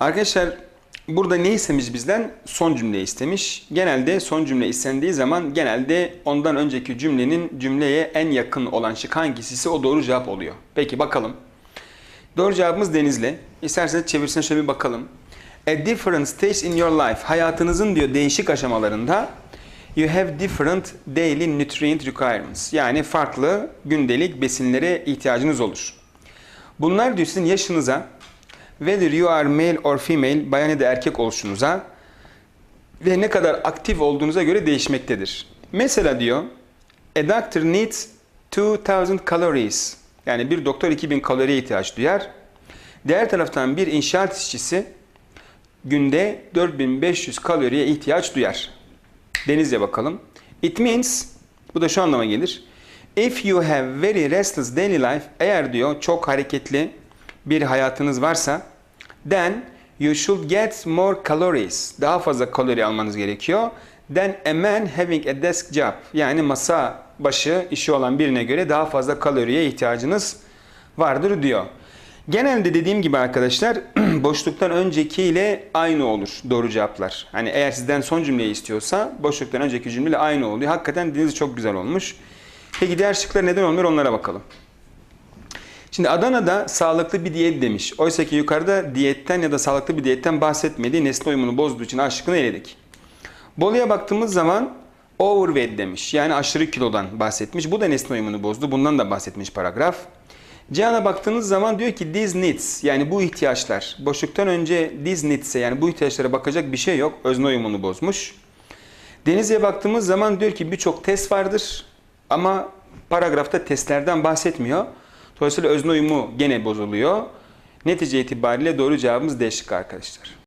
Arkadaşlar burada ne istemiş bizden? Son cümle istemiş. Genelde son cümle istendiği zaman genelde ondan önceki cümlenin cümleye en yakın olan şık hangisi o doğru cevap oluyor. Peki bakalım. Doğru cevabımız Denizli. İsterseniz çevirisine şöyle bir bakalım. A different stage in your life. Hayatınızın diyor değişik aşamalarında you have different daily nutrient requirements. Yani farklı gündelik besinlere ihtiyacınız olur. Bunlar diyor sizin yaşınıza, whether you are male or female, bayan ya da erkek oluşunuza ve ne kadar aktif olduğunuza göre değişmektedir. Mesela diyor, a doctor needs 2000 calories. Yani bir doktor 2000 kaloriye ihtiyaç duyar. Diğer taraftan bir inşaat işçisi günde 4500 kaloriye ihtiyaç duyar. Deniz'e bakalım. It means, bu da şu anlama gelir. If you have very restless daily life, eğer diyor çok hareketli bir hayatınız varsa, then you should get more calories. Daha fazla kalori almanız gerekiyor. Than a man having a desk job. Yani masa başı işi olan birine göre daha fazla kaloriye ihtiyacınız vardır diyor. Genelde dediğim gibi arkadaşlar boşluktan öncekiyle aynı olur doğru cevaplar. Hani eğer sizden son cümleyi istiyorsa boşluktan önceki cümleyle aynı oluyor. Hakikaten deniz çok güzel olmuş. Peki diğer şıklar neden olmuyor onlara bakalım. Şimdi Adana'da sağlıklı bir diyet demiş. Oysa ki yukarıda diyetten ya da sağlıklı bir diyetten bahsetmedi. Nesne uyumunu bozduğu için A şıkkını eledik. Bolu'ya baktığımız zaman overweight demiş. Yani aşırı kilodan bahsetmiş. Bu da nesne uyumunu bozdu. Bundan da bahsetmiş paragraf. Cihan'a baktığınız zaman diyor ki these needs yani bu ihtiyaçlar. Boşluktan önce these needs'e yani bu ihtiyaçlara bakacak bir şey yok. Özne uyumunu bozmuş. Denizli'ye baktığımız zaman diyor ki birçok test vardır ama paragrafta testlerden bahsetmiyor. Dolayısıyla özne uyumu gene bozuluyor. Netice itibariyle doğru cevabımız D şıkkı arkadaşlar.